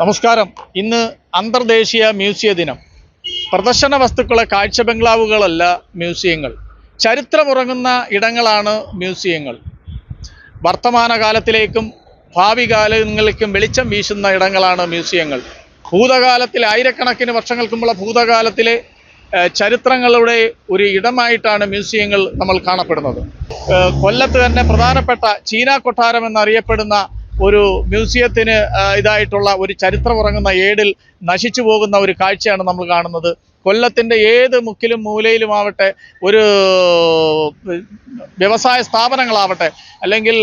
നമസ്കാരം. ഇന്ന് അന്തർദേശീയ മ്യൂസിയ ദിനം. പ്രദർശന വസ്തുക്കളെ കാഴ്ച ബംഗ്ലാവുകളല്ല മ്യൂസിയങ്ങൾ. ചരിത്രമുറങ്ങുന്ന ഇടങ്ങളാണ് മ്യൂസിയങ്ങൾ. വർത്തമാനകാലത്തിലേക്കും ഭാവി കാലങ്ങളിലേക്കും വെളിച്ചം വീശുന്ന ഇടങ്ങളാണ് മ്യൂസിയങ്ങൾ. ഭൂതകാലത്തിൽ ആയിരക്കണക്കിന് വർഷങ്ങൾക്ക് മുമ്പുള്ള ഭൂതകാലത്തിലെ ചരിത്രങ്ങളുടെ ഒരു ഇടമായിട്ടാണ് മ്യൂസിയങ്ങൾ നമ്മൾ കാണപ്പെടുന്നത്. കൊല്ലത്ത് തന്നെ പ്രധാനപ്പെട്ട ചീന കൊട്ടാരം എന്നറിയപ്പെടുന്ന ഒരു മ്യൂസിയത്തിന് ഇതായിട്ടുള്ള ഒരു ചരിത്രമുറങ്ങുന്ന ഏടിൽ നശിച്ചു പോകുന്ന ഒരു കാഴ്ചയാണ് നമ്മൾ കാണുന്നത്. കൊല്ലത്തിന്റെ ഏത് മുക്കിലും മൂലയിലുമാവട്ടെ ഒരു വ്യവസായ സ്ഥാപനങ്ങളാവട്ടെ അല്ലെങ്കിൽ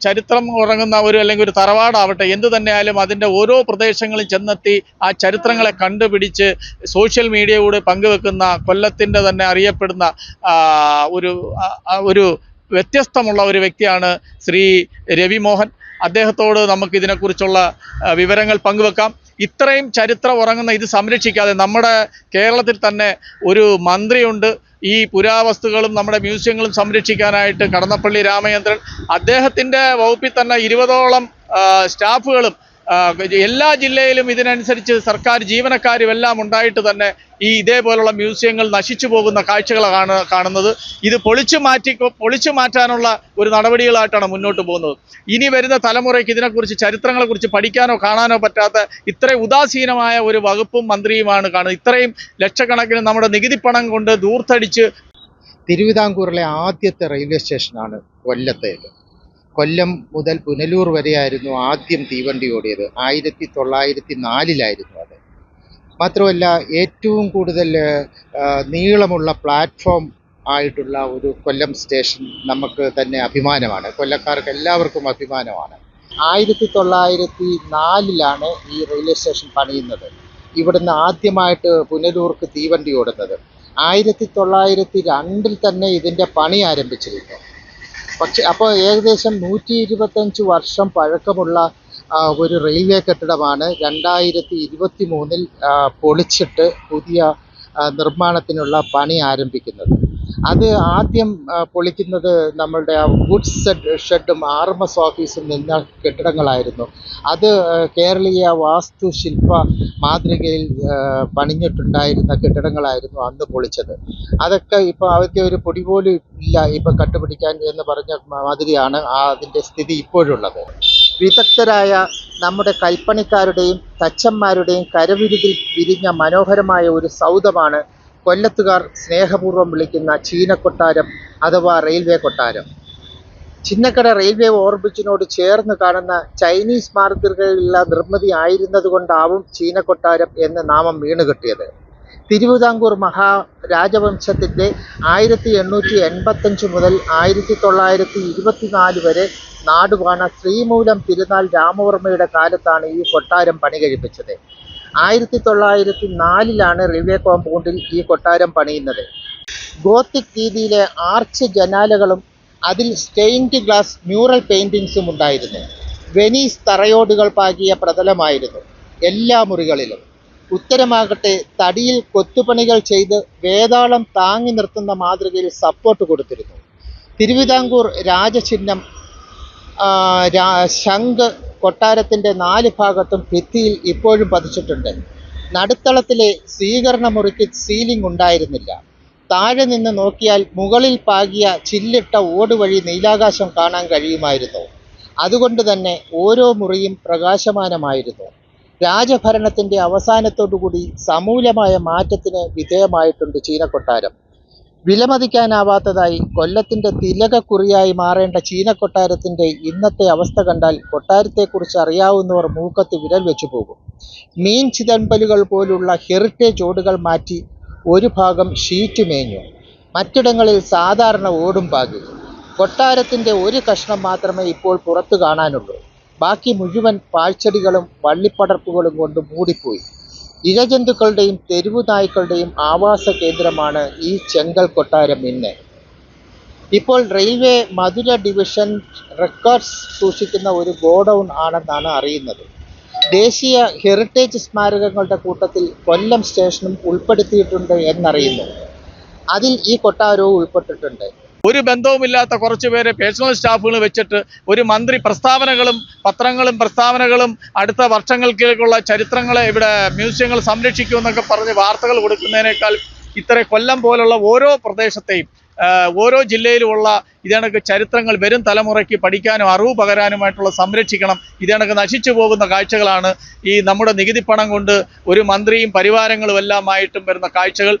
ചരിത്രം ഉറങ്ങുന്ന ഒരു അല്ലെങ്കിൽ ഒരു തറവാടാവട്ടെ എന്തു തന്നെയായാലും അതിന്റെ ഓരോ പ്രദേശങ്ങളും ചെന്നെത്തി ആ ചരിത്രങ്ങളെ കണ്ടുപിടിച്ച് സോഷ്യൽ മീഡിയയോട് പങ്കുവെക്കുന്ന കൊല്ലത്തിന്റെ തന്നെ അറിയപ്പെടുന്ന ഒരു ഒരു വ്യത്യസ്തമുള്ള ഒരു വ്യക്തിയാണ് ശ്രീ രവി മോഹൻ അദ്ദേഹത്തോട് നമുക്ക് ഇതിനെക്കുറിച്ചുള്ള വിവരങ്ങൾ പങ്കുവെക്കാം. ഇത്രയും ചരിത്രം ഉറങ്ങുന്ന ഇത് സംരക്ഷിക്കാതെ നമ്മുടെ കേരളത്തിൽ തന്നെ ഒരു മന്ത്രിയുണ്ട്. ഈ പുരാവസ്തുക്കളും നമ്മുടെ മ്യൂസിയങ്ങളും സംരക്ഷിക്കാനായിട്ട് കടന്നപ്പള്ളി രാമചന്ദ്രൻ. അദ്ദേഹത്തിന്റെ വകുപ്പിൽ തന്നെ ഇരുപതോളം സ്റ്റാഫുകളും എല്ലാ ജില്ലയിലും ഇതിനനുസരിച്ച് സർക്കാർ ജീവനക്കാരും എല്ലാം ഉണ്ടായിട്ട് തന്നെ ഈ ഇതേപോലുള്ള മ്യൂസിയങ്ങൾ നശിച്ചു പോകുന്ന കാഴ്ചകളാണ് കാണുന്നത്. ഇത് പൊളിച്ചു മാറ്റി പൊളിച്ചു മാറ്റാനുള്ള ഒരു നടപടികളായിട്ടാണ് മുന്നോട്ട് പോകുന്നത്. ഇനി വരുന്ന തലമുറയ്ക്ക് ഇതിനെക്കുറിച്ച് ചരിത്രങ്ങളെക്കുറിച്ച് പഠിക്കാനോ കാണാനോ പറ്റാത്ത ഇത്രയും ഉദാസീനമായ ഒരു വകുപ്പും മന്ത്രിയുമാണ് കാണുന്നത്. ഇത്രയും ലക്ഷക്കണക്കിന് നമ്മുടെ നികുതി പണം കൊണ്ട് ദൂർത്തടിച്ച് തിരുവിതാംകൂറിലെ ആദ്യത്തെ റെയിൽവേ സ്റ്റേഷനാണ് കൊല്ലത്തേത്. കൊല്ലം മുതൽ പുനലൂർ വരെയായിരുന്നു ആദ്യം തീവണ്ടി ഓടിയത്. ആയിരത്തി തൊള്ളായിരത്തി നാലിലായിരുന്നു അത്. മാത്രമല്ല ഏറ്റവും കൂടുതൽ നീളമുള്ള പ്ലാറ്റ്ഫോം ആയിട്ടുള്ള ഒരു കൊല്ലം സ്റ്റേഷൻ നമുക്ക് തന്നെ അഭിമാനമാണ്. കൊല്ലക്കാർക്ക് എല്ലാവർക്കും അഭിമാനമാണ്. ആയിരത്തി തൊള്ളായിരത്തി നാലിലാണ് ഈ റെയിൽവേ സ്റ്റേഷൻ പണിയുന്നത്. ഇവിടുന്ന് ആദ്യമായിട്ട് പുനലൂർക്ക് തീവണ്ടി ഓടുന്നത്. ആയിരത്തി തൊള്ളായിരത്തി രണ്ടിൽ തന്നെ ഇതിന്റെ പണി ആരംഭിച്ചിരുന്നു. പക്ഷെ അപ്പോൾ ഏകദേശം നൂറ്റി ഇരുപത്തഞ്ച് വർഷം പഴക്കമുള്ള ഒരു റെയിൽവേ കെട്ടിടമാണ് രണ്ടായിരത്തി ഇരുപത്തി മൂന്നിൽ പൊളിച്ചിട്ട് പുതിയ നിർമ്മാണത്തിനുള്ള പണി ആരംഭിക്കുന്നത്. അത് ആദ്യം പൊളിക്കുന്നത് നമ്മളുടെ ആ ഗുഡ്സ് ഷെഡ് ഷെഡും ആർ എം എസ് ഓഫീസും നിന്ന കെട്ടിടങ്ങളായിരുന്നു. അത് കേരളീയ വാസ്തുശില്പ മാതൃകയിൽ പണിഞ്ഞിട്ടുണ്ടായിരുന്ന കെട്ടിടങ്ങളായിരുന്നു അന്ന് പൊളിച്ചത്. അതൊക്കെ ഇപ്പോൾ അവർക്ക് ഒരു പൊടി പോലും ഇല്ല ഇപ്പം കണ്ടുപിടിക്കാൻ എന്ന് പറഞ്ഞ മാതിരിയാണ് ആ അതിന്റെ സ്ഥിതി ഇപ്പോഴുള്ളത്. വിദഗ്ധരായ നമ്മുടെ കൽപ്പണിക്കാരുടെയും തച്ചന്മാരുടെയും കരവിരുതിൽ വിരിഞ്ഞ മനോഹരമായ ഒരു സൗധമാണ് കൊല്ലത്തുകാർ സ്നേഹപൂർവം വിളിക്കുന്ന ചീനക്കൊട്ടാരം അഥവാ റെയിൽവേ കൊട്ടാരം. ചിന്നക്കട റെയിൽവേ ഓവർബ്രിഡ്ജിനോട് ചേർന്ന് കാണുന്ന ചൈനീസ് മാതൃകയിലുള്ള നിർമ്മിതി ആയിരുന്നതുകൊണ്ടാവും ചീനക്കൊട്ടാരം എന്ന നാമം വീണുകിട്ടിയത് തിരുവിതാംകൂർ മഹാരാജവംശത്തിന്റെ ആയിരത്തി എണ്ണൂറ്റി എൺപത്തഞ്ച് മുതൽ ആയിരത്തി തൊള്ളായിരത്തി ഇരുപത്തിനാല് വരെ നാടുവാണ ശ്രീമൂലം തിരുനാൾ രാമവർമ്മയുടെ കാലത്താണ് ഈ കൊട്ടാരം പണി കഴിപ്പിച്ചത് ആയിരത്തി തൊള്ളായിരത്തി നാലിലാണ് റെയിൽവേ കോമ്പൗണ്ടിൽ ഈ കൊട്ടാരം പണിയുന്നത്. ഗോത്തിക് രീതിയിലെ ആർച്ച് ജനാലകളും അതിൽ സ്റ്റെയിൻഡ് ഗ്ലാസ് മ്യൂറൽ പെയിന്റിങ്സും ഉണ്ടായിരുന്നു. വെനീസ് തറയോടുകൾ പാകിയ പ്രതലമായിരുന്നു എല്ലാ മുറികളിലും. ഉത്തരമാകട്ടെ തടിയിൽ കൊത്തുപണികൾ ചെയ്ത് വേതാളം താങ്ങി നിർത്തുന്ന മാതൃകയിൽ സപ്പോർട്ട് കൊടുത്തിരുന്നു. തിരുവിതാംകൂർ രാജചിഹ്നം ശംഖ് കൊട്ടാരത്തിന്റെ നാല് ഭാഗത്തും ഭിത്തിയിൽ ഇപ്പോഴും പതിച്ചിട്ടുണ്ട്. നടുത്തളത്തിലെ സ്വീകരണ മുറിക്ക് സീലിംഗ് ഉണ്ടായിരുന്നില്ല. താഴെ നിന്ന് നോക്കിയാൽ മുകളിൽ പാകിയ ചില്ലിട്ട ഓട് വഴി നീലാകാശം കാണാൻ കഴിയുമായിരുന്നു. അതുകൊണ്ട് തന്നെ ഓരോ മുറിയും പ്രകാശമാനമായിരുന്നു. രാജഭരണത്തിന്റെ അവസാനത്തോടുകൂടി സമൂലമായ മാറ്റത്തിന് വിധേയമായിട്ടുണ്ട് ചീനക്കൊട്ടാരം. വിലമതിക്കാനാവാത്തതായി കൊല്ലത്തിന്റെ തിലകക്കുറിയായി മാറേണ്ട ചീനക്കൊട്ടാരത്തിന്റെ ഇന്നത്തെ അവസ്ഥ കണ്ടാൽ കൊട്ടാരത്തെക്കുറിച്ച് അറിയാവുന്നവർ മൂക്കത്ത് വിരൽ വെച്ചു പോകും. മീൻ ചിതമ്പലുകൾ പോലുള്ള ഹെറിറ്റേജ് ഓടുകൾ മാറ്റി ഒരു ഭാഗം ഷീറ്റ് മേഞ്ഞു. മറ്റിടങ്ങളിൽ സാധാരണ ഓടും പാകി. കൊട്ടാരത്തിന്റെ ഒരു കഷ്ണം മാത്രമേ ഇപ്പോൾ പുറത്തു കാണാനുള്ളൂ. ബാക്കി മുഴുവൻ പാഴ്ചെടികളും വള്ളിപ്പടർപ്പുകളും കൊണ്ട് മൂടിപ്പോയി. ഇഴജന്തുക്കളുടെയും തെരുവു നായ്ക്കളുടെയും ആവാസ കേന്ദ്രമാണ് ഈ ചെങ്കൽ കൊട്ടാരം ഇന്ന്. ഇപ്പോൾ റെയിൽവേ മധുര ഡിവിഷൻ റെക്കോർഡ്സ് സൂക്ഷിക്കുന്ന ഒരു ഗോഡൗൺ ആണെന്നാണ് അറിയുന്നത്. ദേശീയ ഹെറിറ്റേജ് സ്മാരകങ്ങളുടെ കൂട്ടത്തിൽ കൊല്ലം സ്റ്റേഷനും ഉൾപ്പെടുത്തിയിട്ടുണ്ട് എന്നറിയുന്നു. അതിൽ ഈ കൊട്ടാരവും ഉൾപ്പെട്ടിട്ടുണ്ട്. ഒരു ബന്ധവുമില്ലാത്ത കുറച്ച് പേരെ പേഴ്സണൽ സ്റ്റാഫുകൾ വെച്ചിട്ട് ഒരു മന്ത്രി പ്രസ്താവനകളും പത്രങ്ങളും പ്രസ്താവനകളും അടുത്ത വർഷങ്ങൾക്കുള്ള ചരിത്രങ്ങളെ ഇവിടെ മ്യൂസിയങ്ങൾ സംരക്ഷിക്കുമെന്നൊക്കെ പറഞ്ഞ് വാർത്തകൾ കൊടുക്കുന്നതിനേക്കാൾ ഇത്ര കൊല്ലം പോലുള്ള ഓരോ പ്രദേശത്തെയും ഓരോ ജില്ലയിലുമുള്ള ഇതേണക്ക് ചരിത്രങ്ങൾ വരും തലമുറയ്ക്ക് പഠിക്കാനും അറിവ് പകരാനുമായിട്ടുള്ള സംരക്ഷിക്കണം. ഇതേണക്ക് നശിച്ചു പോകുന്ന കാഴ്ചകളാണ് ഈ നമ്മുടെ നികുതി പണം കൊണ്ട് ഒരു മന്ത്രിയും പരിവാരങ്ങളും എല്ലാമായിട്ടും വരുന്ന കാഴ്ചകൾ.